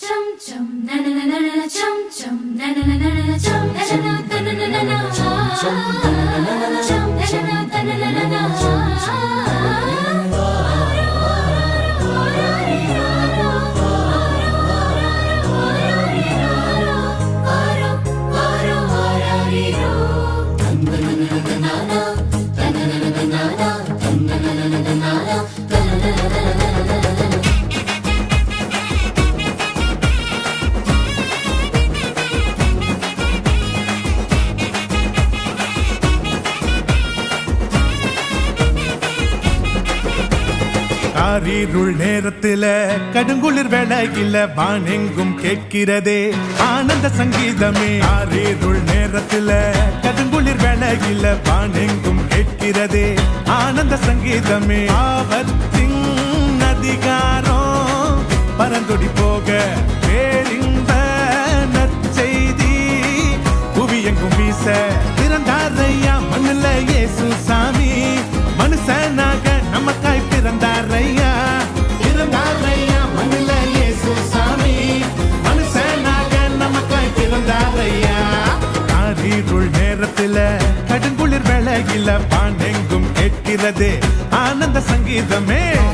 Chum chum na na na na na chum chum na na na na na chum chum na na na na na chum chum na na na na na chum na na na na na காரீருள் நேரத்தில கடுங்குளிர் வேலையில வானெங்கும் கேட்கிறதே. ஆனந்த சங்கீதமே. காரீருள் நேரத்தில கடுங்குளிர் வேலையில வானெங்கும் கேட்கிறதே. ஆனந்த சங்கீதமே. ஆபத்தின் அதிகாரம் பரந்தொடி போக பேரின்ப நற்செய்தி. புவியெங்கும் வீச கடுங்குளிர் பாண்டெங்கும் கேட்கிறதே. ஆனந்த சங்கீதமே.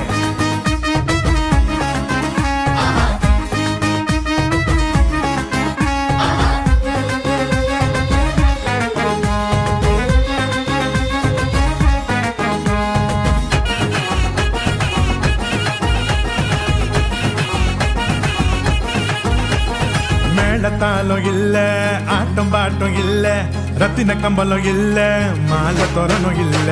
மேளத்தாளம் இல்ல ஆட்டம் பாட்டம் இல்ல ரத்தின கம்பளம் இல்ல மாலை தோரணும் இல்ல.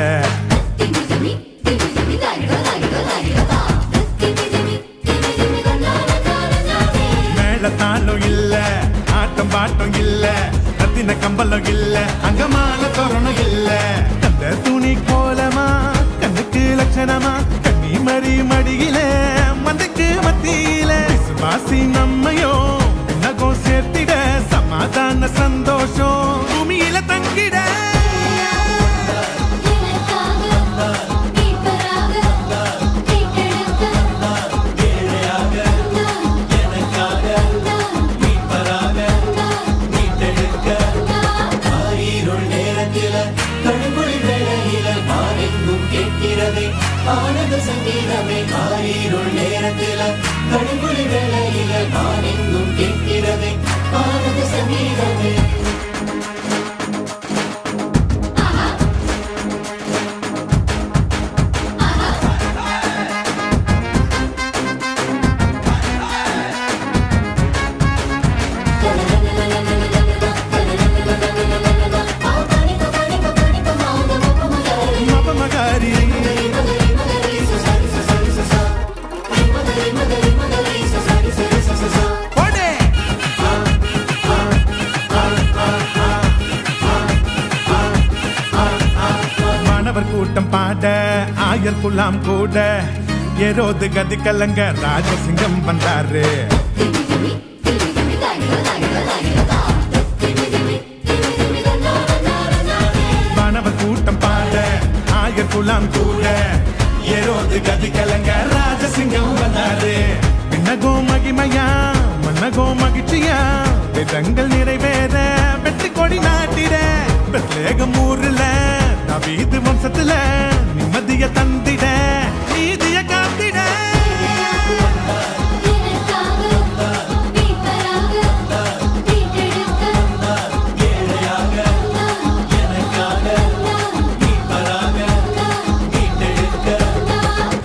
மேளத்தாளம் இல்ல ஆட்டம் பாட்டம் இல்ல ரத்தின கம்பளம் இல்ல அங்க மாலை தோரணும் இல்ல. மாதான சந்தோஷம் பூமியில தங்கிட ஆனந்த சங்கீதமே காரீருள் நேரத்தில கடுகுடி வேளையில நான் எங்கும் கேட்கிறதே ராயல் குலாம் கூட. ஏரோது கதி கலங்க ராஜசிங்கம் வந்தாரு. மாணவர் கூட்டம் பாட ஆயர் குலாம் கூட. ஏரோது கதி கலங்க ராஜசிங்கம் வந்தாரு. மின்னகோ மகிமையா மன்னகோ மகிழ்ச்சியா. விதங்கள் நிறைவேற வெற்றி கொடி நாட்டிட பெத்லேகம் ஊர்ல நவீது வம்சத்துல. நீதிய தந்திட நீதிய காத்திட.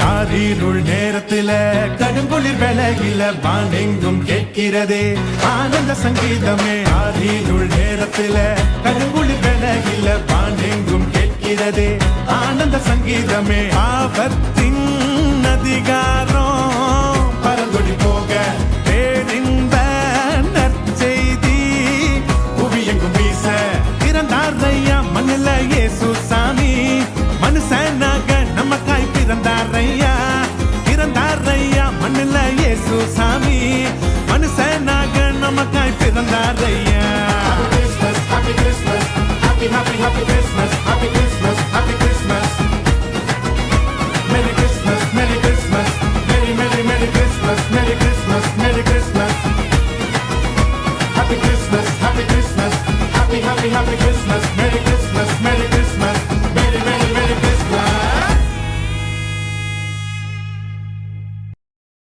காரீருள் நேரத்தில கடுங்குளிர் வேளையில வானெங்கும் கேட்கிறதே. ஆனந்த சங்கீதமே. ஆரீருள் நேரத்தில கடுங்குளிர் வேளையில வானெங்கும் கேட்கிறதே ஆனந்த சங்கீதமே. ஆபத்தின் அதிகாரம் பரந்தொடி போக பேரின்ப நற்செய்தி. புவியெங்கும் வீச பிறந்தாரையா மண்ணில இயேசு சாமி. மனுஷனாக நமக்காய் பிறந்தார் ஐயா மண்ணில இயேசு சாமி. மனுஷனாக நமக்காய் பிறந்தார் ஐயா. happy, happy.